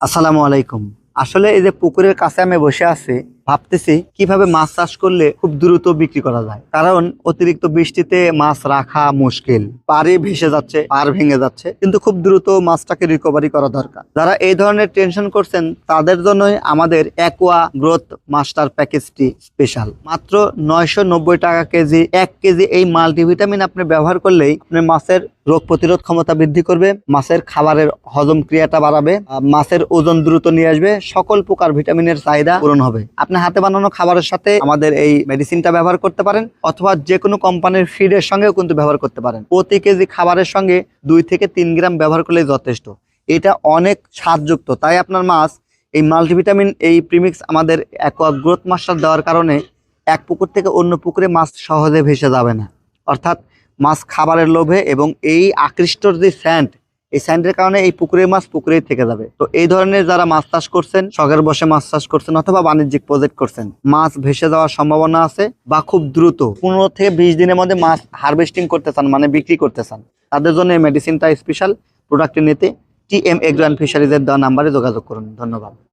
আসসালামু আলাইকুম। আসলে এই যে পুকুরের কাছে আমি বসে আছি ভাবতেছি কীভাবে মাছ চাষ করলে খুব দ্রুত বিক্রি করা যায়। কারণ অতিরিক্ত বৃষ্টিতে মাছ রাখা মুশকিল। পারে ভেসে যাচ্ছে পার ভেঙে যাচ্ছে। কিন্তু খুব দ্রুত মাছটাকে রিকভারি করা দরকার। যারা এই ধরনের টেনশন করছেন, তাদের জন্যই আমাদের অ্যাকোয়া গ্রোথ মাস্টার প্যাকেজটি স্পেশাল মাত্র নয়শো নব্বই টাকা কেজি, এক কেজি এই মাল্টিভিটামিন আপনি ব্যবহার করলেই আপনি মাছের রোগ প্রতিরোধ ক্ষমতা বৃদ্ধি করবে, মাছের খাবারের হজম ক্রিয়াটা বাড়াবে মাছের ওজন দ্রুত নিয়ে আসবে, সকল প্রকার ভিটামিনের চাহিদা পূরণ হবে। আপনি হাতে বানানো খাবারের সাথে আমাদের এই মেডিসিনটা ব্যবহার করতে পারেন, অথবা যে কোনো কোম্পানির ফিডের সঙ্গেও কিন্তু ব্যবহার করতে পারেন। প্রতি কেজি খাবারের সঙ্গে দুই থেকে তিন গ্রাম ব্যবহার করলেই যথেষ্ট। এটা অনেক স্বাদযুক্ত। তাই আপনার মাছ, এই মাল্টিভিটামিন এই প্রিমিক্স আমাদের অ্যাকোয়া গ্রোথ মাস্টার দেওয়ার কারণে এক পুকুর থেকে অন্য পুকুরে মাছ সহজে ভেসে যাবে না। অর্থাৎ মাছ খাবারের লোভে এবং এই আকৃষ্টর যে স্যান্ড এই স্যান্ডের কারণে এই পুকুরের মাছ পুকুরেই থেকে যাবে। তো এই ধরনের যারা মাছ চাষ করছেন, শখের বসে মাছ চাষ করছেন অথবা বাণিজ্যিক প্রজেক্ট করছেন, মাছ ভেসে যাওয়ার সম্ভাবনা আছে বা খুব দ্রুত পনেরো থেকে বিশ দিনের মধ্যে মাছ হারভেস্টিং করতে চান মানে বিক্রি করতে চান, তাদের জন্য এই মেডিসিনটা স্পেশাল প্রোডাক্টটি নিতে টি এম এগ্রান ফিশারিজের দেওয়া নাম্বারে যোগাযোগ করুন। ধন্যবাদ।